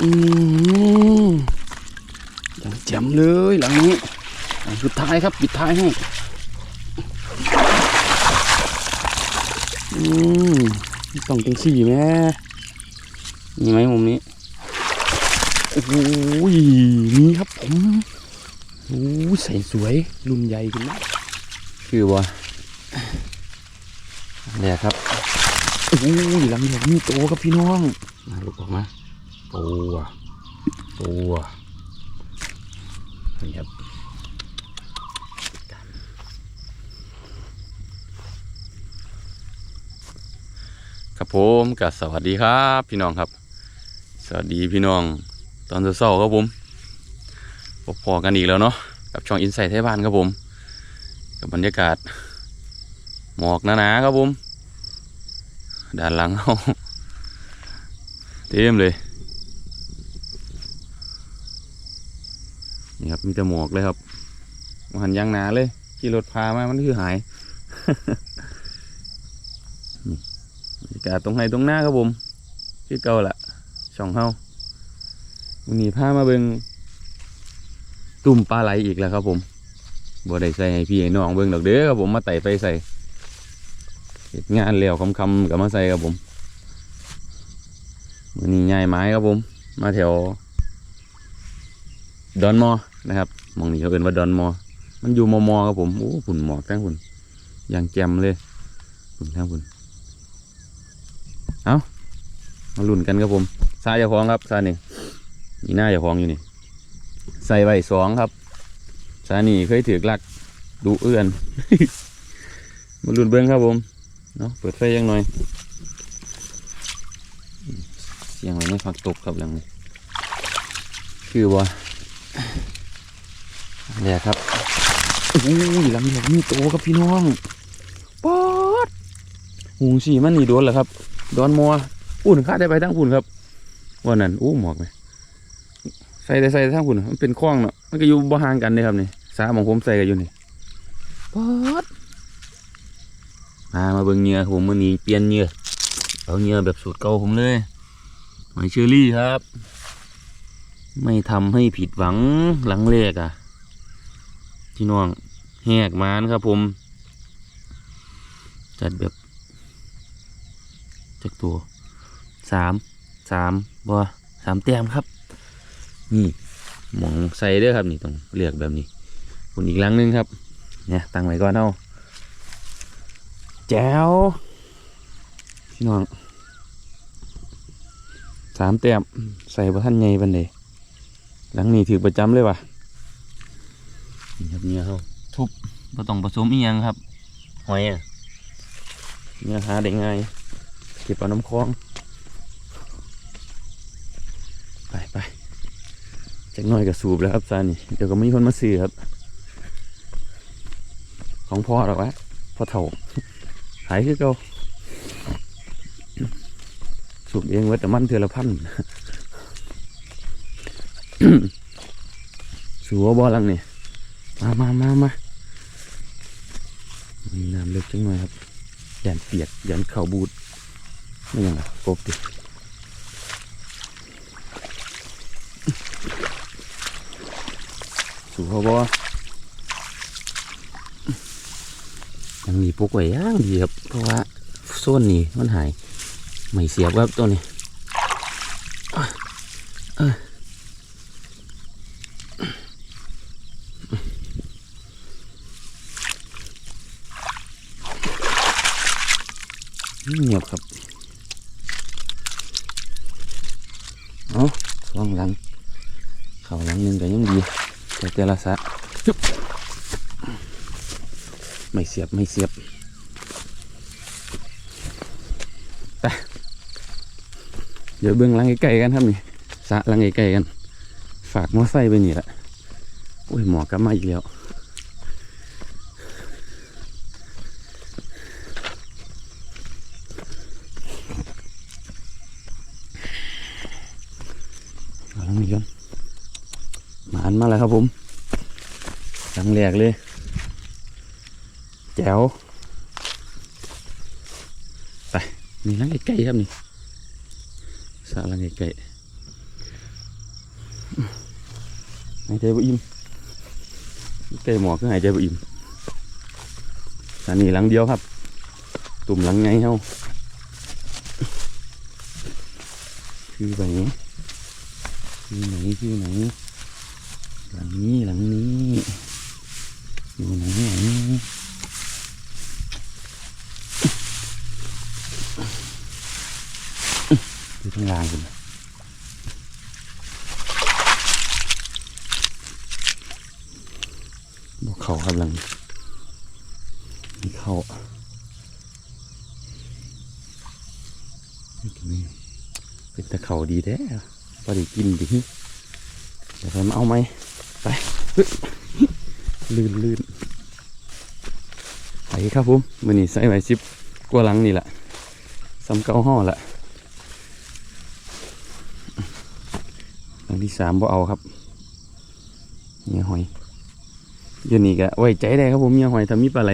อืมยังแจ่มเลยหลังนี้หลังสุดท้ายครับปิดท้ายให้อืมต้องเป็นสี่แม่มีไหมมุมนี้โอ้โหนี่ครับผมโอ้ยใส่สวยรุ่นใหญ่ขึ้นมากคือว่าเนี่ยครับโอ้ยหลังเดียวมีโตครับพี่น้องมาลุกออกมา ตอะโตอะนี่ครับครับผมกับสวัสดีครับพี่น้องครับ สวัสดีพี่น้อง ตอนเช้าครับผมพบพอกันอีกแล้วเนาะกับช่องอินไซต์ไทยบ้านครับผม กับบรรยากาศ หมอกหนาๆครับผม ด้านหลังเขาเต็มเลย นี่ครับ มีแต่หมอกเลยครับหันยางหนาเลยขี่รถพามามันคือหายบรรยากาศตรงไหนตรงหน้าครับผมคือเก่าละช่องเฮาวันนี้พามาเบิงตุ่มปลาไหลอีกแล้วครับผมบ่ได้ใส่ให้พี่ให้น้องเบิ่งดอกเด้อครับผมมาไต่ไปใส่งานแล้วคำๆกับมาใส่ครับผมวันนี้ย้ายไม้ครับผม มาแถวดอนมอ นะครับมองนี้เขาเป็นว่าดอนมอ มันอยู่มอมอครับผมโอ้ฝุ่นหมอกทั้งฝุ่นอย่างแจ่มเลยฝุ่นทั้งฝุ่นเอามาลุ้นกันครับผมซาเจ้าของครับซานี่นี่หน้าเจ้าของอยู่นี่ ใส่ไว้สองครับซานี่เคยถือกลักดูเอื้อนมาลุ้นเบิ้งครับผมเนาะเปิดไฟยังหน่อย เสียงอะไรไม่ฟักตกครับหลังนี้คือว่า เนี่ยครับโอ้ยหลังเดียวมีโตครับพี่น้องป๊อดหูสีมันนี่โดนเหรอครับดนมัวอุ่นข้าได้ไปทั้งฝุ่นครับวันนั้นอู้หมอกไหมใส่ได้ใส่ทั้งฝุ่นมันเป็นคล้องเนาะมันก็อยู่บ่ห่างกันเลยครับนี่สาของผมใส่กันอยู่นี่ป๊อดมามาเบิ่งเหงื่อผมมือนี้เปลี่ยนเหงื่อเอาเหงื่อแบบสูตรเก่าผมเลยหอยเชอรี่ครับ ไม่ทำให้ผิดหวังหลังเลกอะ พี่น้องแหกมานครับผม จัดแบบจักตัวสามสามบัวสามแต้มครับ นี่หมองใส่ด้อครับนี่ต้องเลือกแบบนี้คุณอีกลังนึงครับ เนี่ยตั้งไว้ก่อนเท่าแจ๋วพี่น้องสามแต้มใส่ประท่านใหญ่บันเดหลังนี้ถือประจำเลยว่ะ นี่ครับเนี่ยเขาทุบบ่ต้องผสมอีหยังครับหอยอะเนี่ยหาได้ง่ายเก็บเอาน้ำคลอง ไปไปจากหน้อยกับสูบแล้วครับซานี่เดี๋ยวก็มีคนมาซื้อครับ ของพ่อหรอกวะพ่อเถ่าขายคือเก่าสูบเองเวัดแต่มันเทือละพันสัวบอลังนี่ มามามามามีน้ำเล็กจังหน่อยครับยันเปียกยันเข่าบูดไม่ยังไงกบดิสัวบอยังมีปกไว้ย่างดีครับเพราะว่าโซนนี้มันหาย ไม่เสียบครับตัวนี้เเงียบครับ เอาลองหลัง เข่าหลังหนึ่งก็ยังดีแต่แต่ละสะฮึบไม่เสียบไม่เสียบไปเดี๋ยวเบื้องหลังใกล้ๆกันครับนี่สะหลังใกล้ๆกัน ฝากมอไซค์ไปนี่แหละโอ้ยหมอกลับมาอีกแล้วาลังนี้ก่อนมานมาแล้วครับผมหลังแรกเลย แจ๋วไปนี่หลังใกล้ๆครับนี่สาลังใกล้ๆหายใจบ่อิ่มไก่หมอกก็หายใจบ่อิ่มอันนี้หลังเดียวครับ ตุ่มหลังไงเฮาคือไปไหน คือไหนคือไหน หลังนี้หลังนี้ อยู่ไหนไหนอยู่ข้างล่างคุณบอกเขาครับหลังมีเขาเป็นตะเขาดีแท้ พอได้กินดิเดี๋ยวมาเอาไหมไปลื่นลื่นไปครับผมมือนี้ใส่ไว้ซิบกว่าหลังนี่แหละสำเกาห่อละหลังที่สามบ่เอาครับเมียหอยเดี๋ยวนี้ก็ไว้ใจได้ครับผมเมียหอยทำมีปลาไหล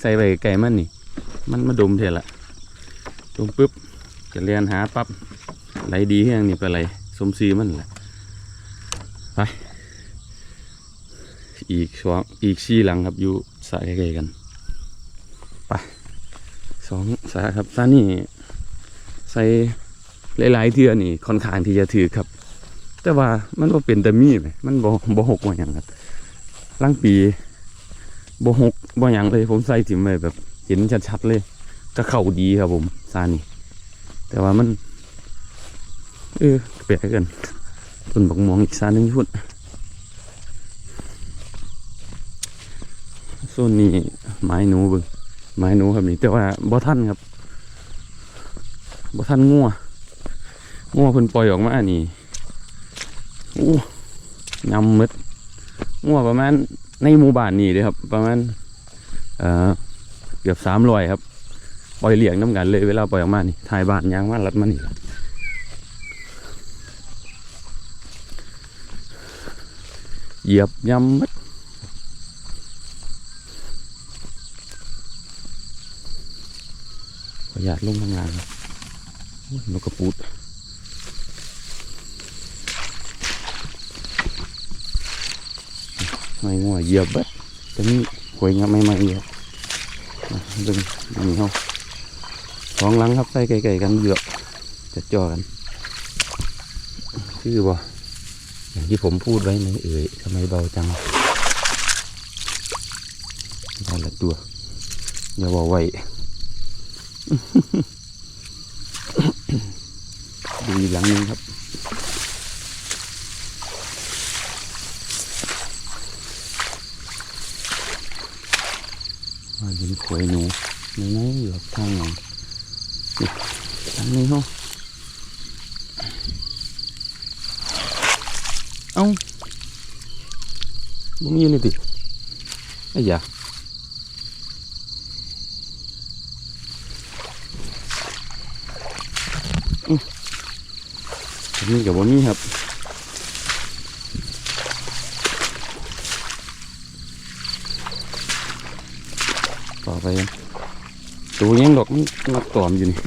ใส่ไว้ไก่มันนี่ มันมาดมเถอะละดมปุ๊บจะเรียนหาปั๊บไหลดีแห้งนี่ปลาไหลส มซีมันแหละอีกสองอีกสี่หลังครับอยู่สายใกล้ๆกันไปสองสายครับซานี่ใส่หลายๆเทือนี่ค่อนข้างที่จะถือครับ แต่ว่ามันบ่เป็นแต่มีไหมมันบ่บ่หกบ่หยังครับลังปีบ่หกบ่หยังเลย ผมใส่ถิ่มไว้แบบ เห็นชัดๆเลยก็เข้าดีครับผมซานี่แต่ว่ามัน เออแปลกเกันต้นบักม่วงอีกซาหนึงพุ่นส่วนนี้ไม้หนูบึงไม้หนูครับนี่แต่ว่าบ่ทันครับบ่ทันงัวงัวเพิ่นปล่อยออกมาอันี่อู้ยำมืดงัวประมาณในหมู่บ้านนี่เลยครับ ประมาณเอ่อเกือบสามร้อยครับปล่อยเลี้ยงน้ำกันเลยเวลาปล่อยออกมานี่ถ่ายบ้านยางมารัดมานี่ล่ะ เหยียบยำมืดขออนุญาตลงทางล่างนกกระปูดไม่งัวเหยียบบัดจะมีหวยงับไม่ไม่เหยอะมาดึงอันนี้เขาสองหลังครับใส่ไก่ๆกันเหยือกจะจ่อกันชื่อบ่ อย่างที่ผมพูดไว้ไหมเอ่ยทำไมเบาจังได้ละตัว อย่าบอกไวดูอีกหลังนึงครับมาเห็นขวยหนูในนั้นเหลือทางหนึ่งทางนี้เหรอ เอ้าบ่มีเลยดิไอ้ยาอันนี้กับว่ามีครับต่อไปตัวยังดอกมันนักตอมอยู่นี่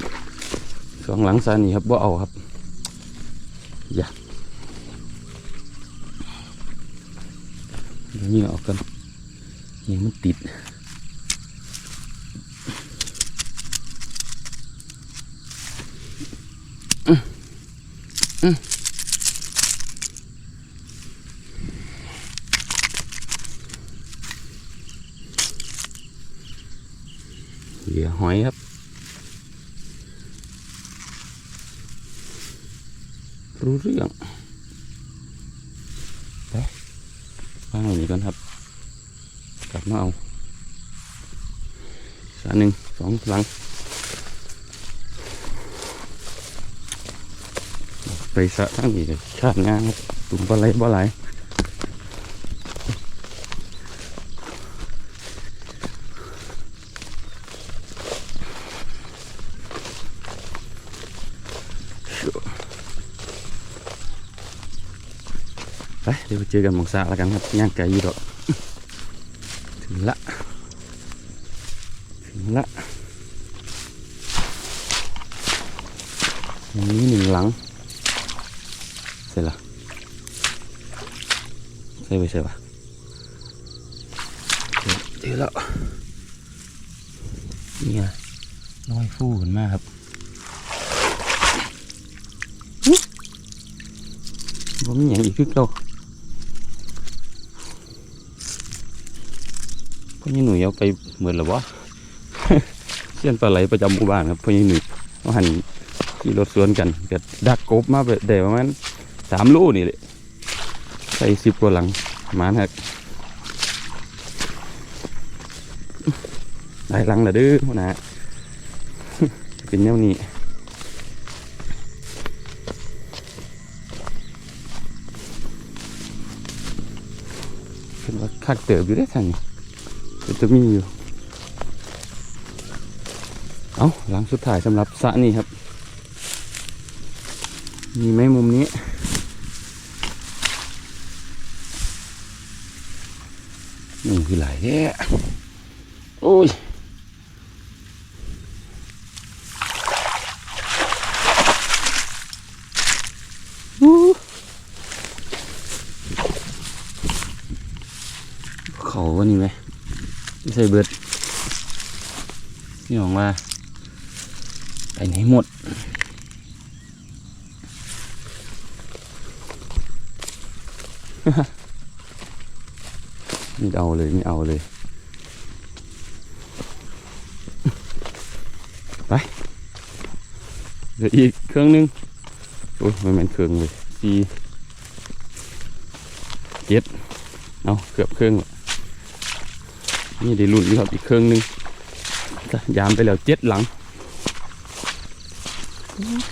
สองหลังซานี่ครับว่าเอาครับอย่า เดี๋ยวนี้ออกกันยังมันติดเหยื่อหอยครับรู้เรื่องไปวางอย่างนี้ ก่อนครับ กลับมาเอาสาหนึ่งสองหลัง ไปสะทั้งอีกชาติงานครับตุ่มปลาไหลปลาไหล วกันครับย่างไก่อยู่ดอกถึงละถึงละนี่หนึ่งหลังเสร็จละใส่ไปใส่ปะเจอแล้วนี่ไงน้อยฟูขึ้นมากครับว่ามีอย่างอีกคือเก่า พ่อยี่หนุ่ยเอาไปเหมือนหรอวะเส้นปลาไหลประจำหมู่บ้านครับพ่อยี่หนุ่ยว่าหันขี่รถสวนกันเก็ดักกบมาแบบเดี๋ยวประมาณสามลูกนี่แหละใส่สิบกว่าหลังมานครับได้หลังละเด้อนะเป็นแนวนี้เป็นว่าคักเติบอยู่ได้ทางนี้ ก็จะมีอยู่ เอาหลังสุดท้ายสำหรับสระนี่ครับ มีไหมมุมนี้นี่คือหลายแท้โอ้ย อู้เขาวันนี้ไหมไม่ ใช่เบิดนี่หวังว่าไปไหนหมดไม่เอาเลยไม่เอาเลย ไปเดี๋ยวอีกเครื่องนึงโอ้ยไม่แม่นเครื่องเลยสี่เจ็ดเอาเกือบเครื่องละ นี่ได้รุ่นครับอีกเครื่องหนึงยามไปแล้วเจ็ดหลัง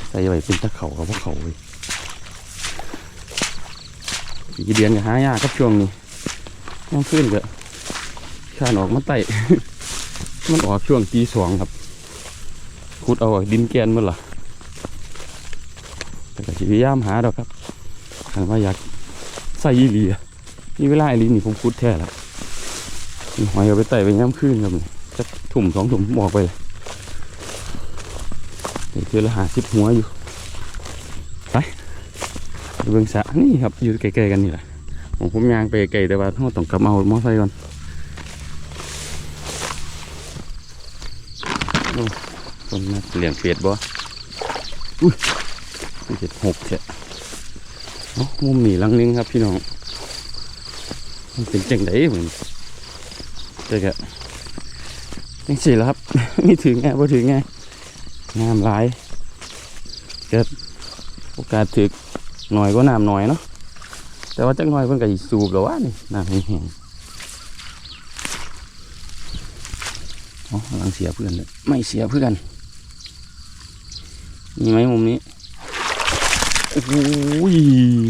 ใส่ไว้เป็นตะเขากับพวกเขาเลยอีเดือนก็หายากครับช่วงนี้ย่างขึ้นก็ข้านออกมาไต่มันออกช่วงตีสองครับขุดเอาดินแกนมันล่ะแต่ก็พยายามหาดอกครับคันว่าอยากใส่อีหลีอะนี่เวลาไอีหลีนี่ผมขุดแท้แล้ว หอยเอาไปไต่ไปย่ำขึ้นครับนี่จะถุ่มสองถุ่มผมอกไปเลยเดี๋ยวเจอละหาสิบหัวอยู่ไปเบิ่งสระนี่ครับอยู่ใกลๆกันนี่แหละผมผมยางไปไกลแต่ว่าต้องต้องกลับมาเอามอไซค์ก่อนโอ้คนมาเลี้ยงเป็ดบ่อุ้ยเจ็ดหกเจ็ดเนาะมุมหนีลังนึงครับพี่น้องมันเป็นจังไดเหมือน แต่ก็ยังสี่แล้วครับไม่ถึงไงบ่ถึงไงน้ำหลายเกิดโอกาสถึกหน่อยก็น้ำหน่อยเนาะแต่ว่าจักหน่อยเพิ่นก็สิสูบแล้ววะนี่น้ำแห้งๆอ๋อกำลังเสียเพื่อนเลยไม่เสียเพื่อนมีไหมมุมนี้โอ้โห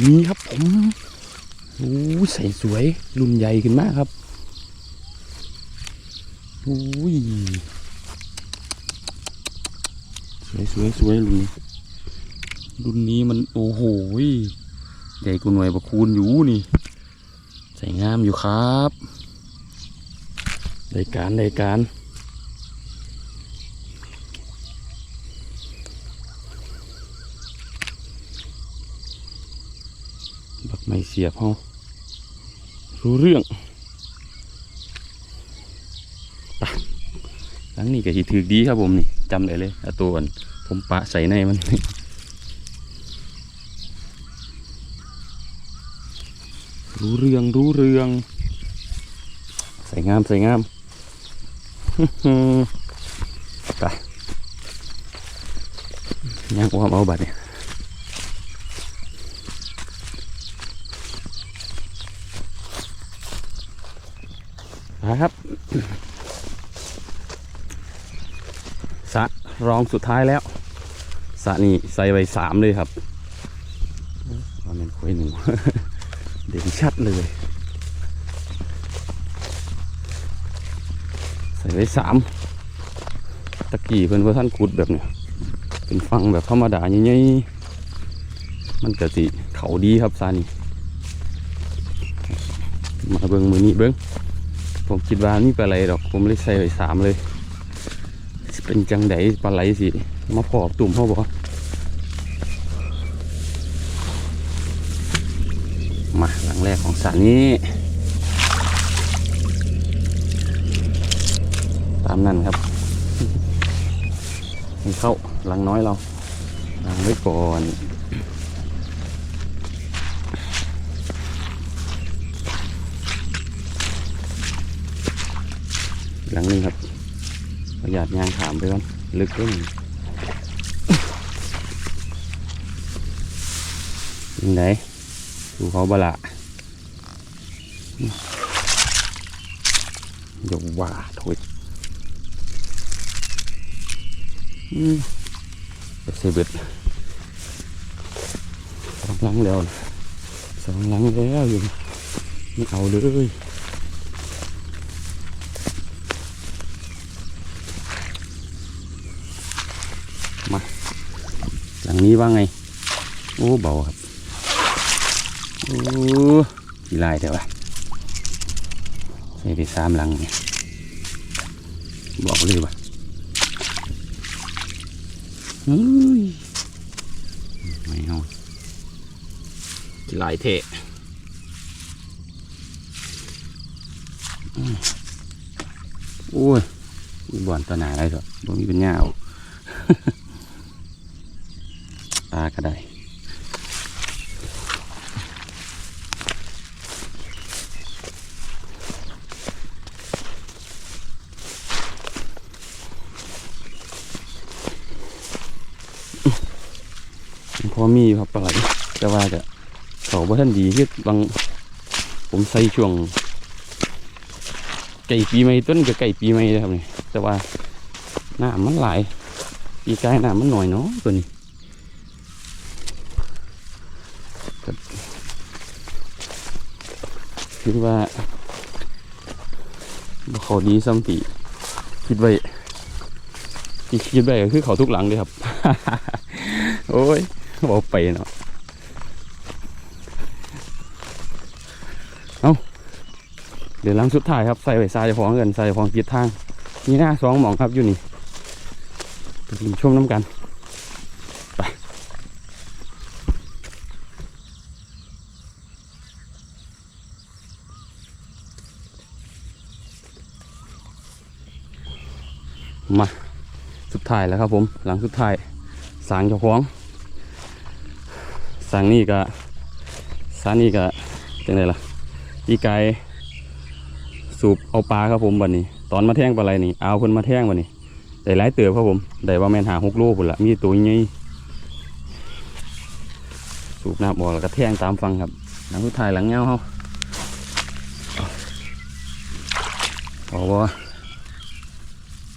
มีครับผมโอ้ใส่สวยรุ่นใหญ่ขึ้นมากครับ อ้ยสวยสวยสวยรุ่นนี้รุ่นนี้มันโอ้โหใหญ่กว่าหน่วยประคูณอยู่นี่ใส่งามอยู่ครับได้การได้การบักไม่เสียบเฮารู้เรื่องไป หลังนี้ก็สิถือดีครับผมนี่จำได้เลยอตัวอันผมปะใส่ในมันรู้เรื่องรู้เรื่องใส่งามใส่งามไปย่างควาเอาบัตรเนี่ยครับ ส รองสุดท้ายแล้วสะนี่ใส่ไว้สามเลยครับว่ามันคุยหนึ่งเด่นชัดเลย ใส่ไว้สามตะกี้เพิ่อนว่าท่านขุดแบบเนี้ยเป็นฟังแบบธรรมดาใหญ่ๆมันกะสิเขาดีครับซานี่มาเบิ้งมือนี้เบิ้งผมคิดว่านี่ปลาไหลดอกผมเลยใส่ไว้สามเลย เป็นจังไดปลาไหลสิ มาพอตุ่มพ่อบอกมาหลังแรกของสระนี้ ตามนั้นครับให้เข้าหลังน้อยเราหลังไว้ก่อนหลังหนึงครับ ประหยัดยางถามไปก่อนลึกขึ้นยังไงดูเขาบละยวว่าถุยอืมเดี๋ยบิดสองลังแล้วสองลังแล้วอยู่ไม่เอาเลย หลังนี้ว่าไง โอ้เบาครับ โอ้กี่ลายเดี๋ยววะใส่ไปสามหลังเนี่ยบอกเลยวะเฮ้ยไม่เอากี่ลายเทะโอ้ยบ่อนตัวหนาอะไรหรอกบ่มีเป็นหญ้าเอา ตาก็ได้พอมีอยู่ครับปลาไหลแต่ว่าจะเขาบ่ท่านดีคือบางผมใส่ช่วง ไก่ปีใหม่ต้นกับไก่ปีใหม่เลยครับนี่แต่ว่าหน้ามันหลายปีกายหน้ามันหน่อยเนาะตัวนี้ คิดว่าเขาดีซ้ำตีคิดไว้ที่คิดไว้ก็คือเขาทุกหลังเลยครับ โอ้ยบอกไปเนาะเอาเดี๋ยวหลังสุดท้ายครับใส่ไว้ทรายฟองเงินใส่ฟองกีดทาง นี่หน้าสองหมองครับอยู่นี่ไปชมน้ำกัน มาสุดท้ายแล้วครับผม หลังสุดท้ายสางเจ้าของสางนี่ก็สางนี่ก็จังไดล่ะอีกายสูบเอาปลาครับผมบัดนี้ ตอนมาแท่งปลาอะไหลนี่เอาเพิ่นมาแท่งบัดนี้ได้หลายเติบครับผมได้ว่าแม่นหาหกโลพุ่นละมีตัวใหญ่สูบน้ำออกแล้วก็แท่งตามฟังครับหลังสุดท้ายหลังเงาเขาเอาบ่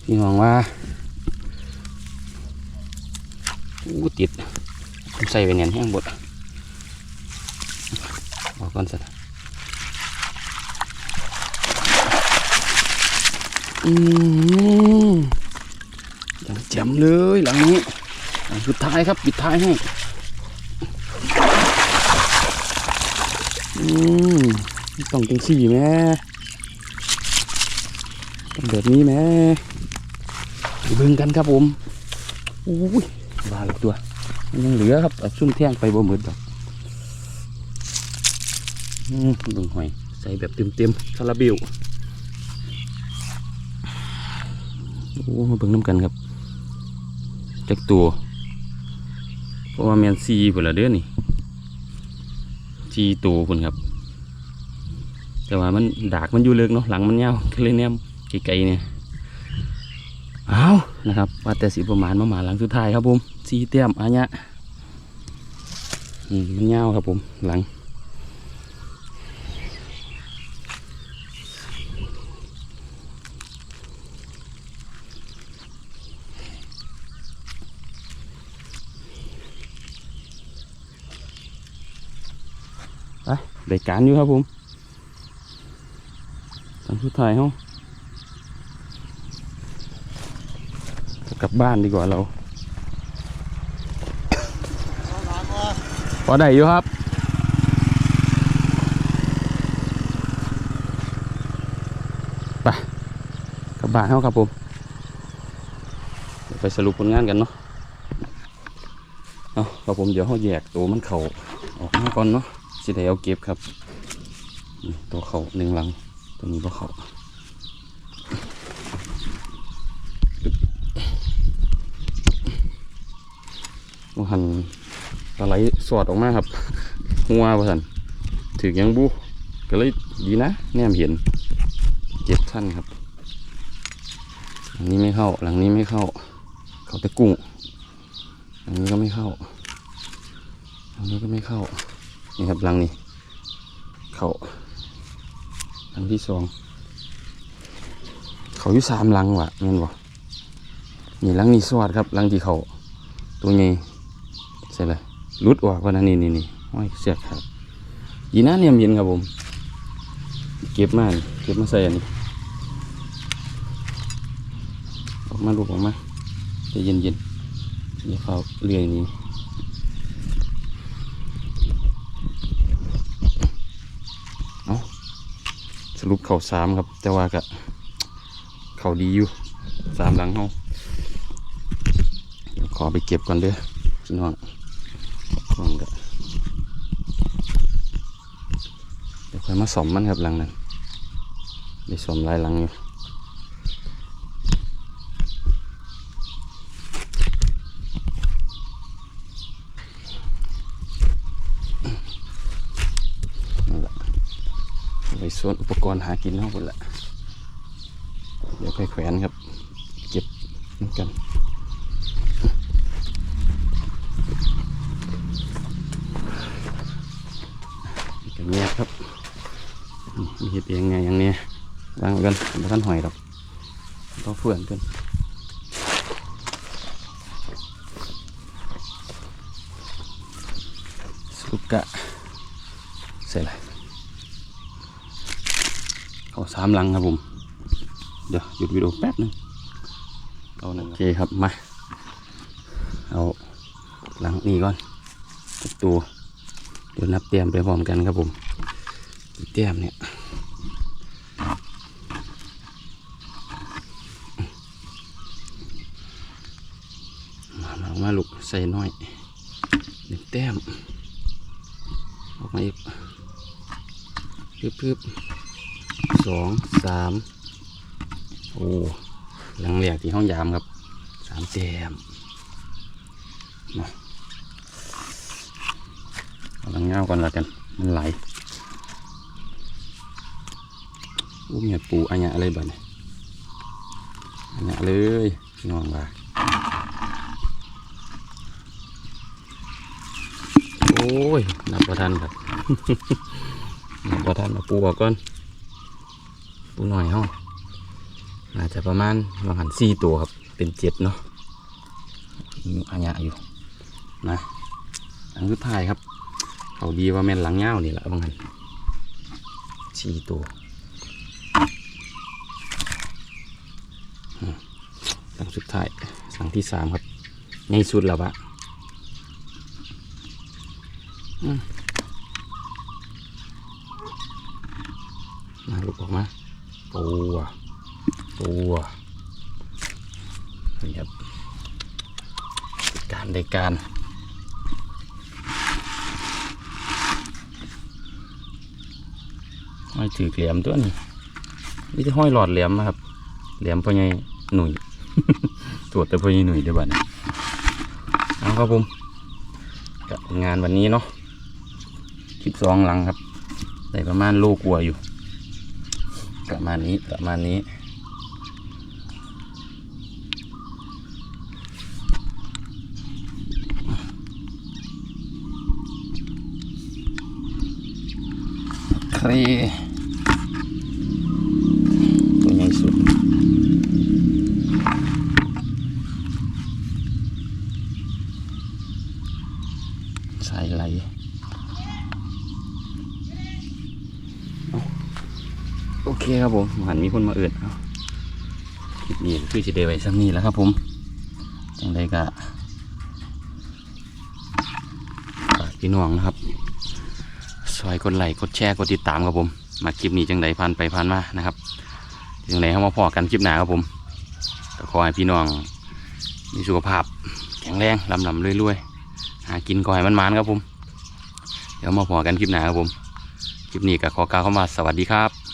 พี่น้องว่าอู้ติดใส่ไปเนียนแห้งบดบอกก่อนสักอืมยังแจ่มเลยหลังนี้หลังสุดท้ายครับปิดท้ายให้อืมต้องจังสี่แม่ต้องแบบนี้แม่ไป เบิ่งกันครับผมอุ้ยบาหลกตัว มันยังเหลือครับเอาซุ่มแท่งไปบ่หมดดอกอืมเบิ่งหอยใส่แบบเต็มๆคาราเบลโอ้มาเบิ่งน้ำกันครับจักตัว เพราะว่าแมนซีพุ่นละเด้อนี่ซีตัวพุ่นครับ แต่ว่ามันดากมันอยู่เลิกเนาะหลังมันยาวก็เลยแนมไกลๆเนี่ย เอานะครับว่าแต่สีประมาณมาหมาหลังสุดท้ายครับผมสีเตี้ยมอันเนี้ยมันยาครับผมหลังไปได้การอยู่ครับผมหลังสุดท้ายเฮา กลับบ้านดีกว่าเราพอได้อยู่ครับไปกลับบ้านเฮาครับผมไปสรุปผลงานกันเนาะเอาครับผมเดี๋ยวเขาแยกตัวมันเข่าออกมาก่อนเนาะสิได้เอาเก็บครับ ตัวเขาหนึ่งหลังตัวนี้บ่เขา หันปลาไหลสอดออกมาครับ หัวว่าสันถือยังบูก็เลยดีนะแนมเห็นเจ็บท่านครับหลังนี้ไม่เข้าหลังนี้ไม่เข้า เขาแต่กุ้งหลังนี้ก็ไม่เข้าหลังนี้ก็ไม่เข้านี่ครับหลังนี้ เขาหลังที่สองเขาอยู่สามหลังวะเงินบ่นี่หลังนี้สวัสดครับหลังที่เขาตัวใหญ่ ใช่เลยรุดออกว่านะนี่นี่นี่ห้อยเสียครับยีน่าเนี่ยมเย็นครับผม เก็บมาเก็บมาใส่อันนี้ออกมาลูกออกมาจะเย็นเย็นๆอย่าเขาเรื่อยนี้เอาสรุปเข่าสามครับ แต่ว่าก็เข่าดีอยู่สามหลังเฮาเดี๋ยวขอไปเก็บก่อนเด้อน้อง ก่อนก็เดี๋ยวค่อยมาสอมมันครับหลังนั้นได้สอมหลายหลังอยู่นั่แหละไปส่วนอุปกรณ์หากินเท่าคนละเดี๋ยวค่อยแขวนครับ เก็บกัน เงียบครับอืมมีเห็ดเองไงอย่างเนี้ยวางไว้กันไม่ทันหอยหรอกต้องเฟื่อนกันสุกะเสร็จแล้วเอาสามหลังครับผม เดี๋ยวหยุดวิดีโอแป๊บหนึงเอาหนึ่งโอเคครับมา เอาหลังนี้ก่อนจักตัว เดี๋ยวนับเตรียมไปพร้อมกันครับผมเตรียมเนี่ยมามาเอามาลูกใส่น้อยหนึ่งแต้มออกมาอีกพึบพึบสองสามโอ้หลังแหลกที่ห้องยามครับสามแต้มมา เอาก่อนละกัน มันไหลอู้มีปูอันเนี้ยอะไรบ้าเนี่ยอันเนี้ยเลยพี่น้องว่าโอ้ยนับประทันครับนับประทันเอาปูออกก่อน ปูหน่อยห้องน่าจจะประมาณบางหันสี่ตัวครับ เป็นเจ็ดเนาะอันยอยู่นะหลังสุดท้ายครับ เขาดีว่าแม่นหลังเงานี่แหละบางหันสี่ตัวอืมหลังสุดท้ายหลังที่สามครับในสุดแล้วปะมาลุกออกมาปูอะปูอะนี่ครับการได้การ ห้อยถือเหลี่ยมตัวนี้นี่จะห้อยหลอดเหลี่ยมนะครับเหลี่ยมพ่อใหญ่หนุ่ยตรวจแต่พ่อใหญ่หนุ่ยเดี๋ยวบัดนี้เอาครับผมกับงานวันนี้เนาะสิบสองหลังครับได้ประมาณโลกลัวอยู่ ประมาณนี้ประมาณนี้ครีตัวใหญ่สุด สายไหลโอเคครับผมหันมีคนมาเอื่นเอาคลิปนี้คือจะได้ไว้สักนี้แล้วครับผมจังใดก็ฝากพี่น้องนะครับซอยกดไลค์กดแชร์กดติดตามครับผม มาคลิปนี้จังใดผ่านไปผ่านมานะครับจังใดเข้ามาพอกันคลิปหน้าครับผมก็ขอให้พี่น้องมีสุขภาพ แข็งแรงลำลำรวยๆ หากินก่อยมันมันครับผม เดี๋ยวมาพอกันคลิปหน้าครับผม คลิปนี้ก็ขอกล่าวเข้ามาสวัสดีครับ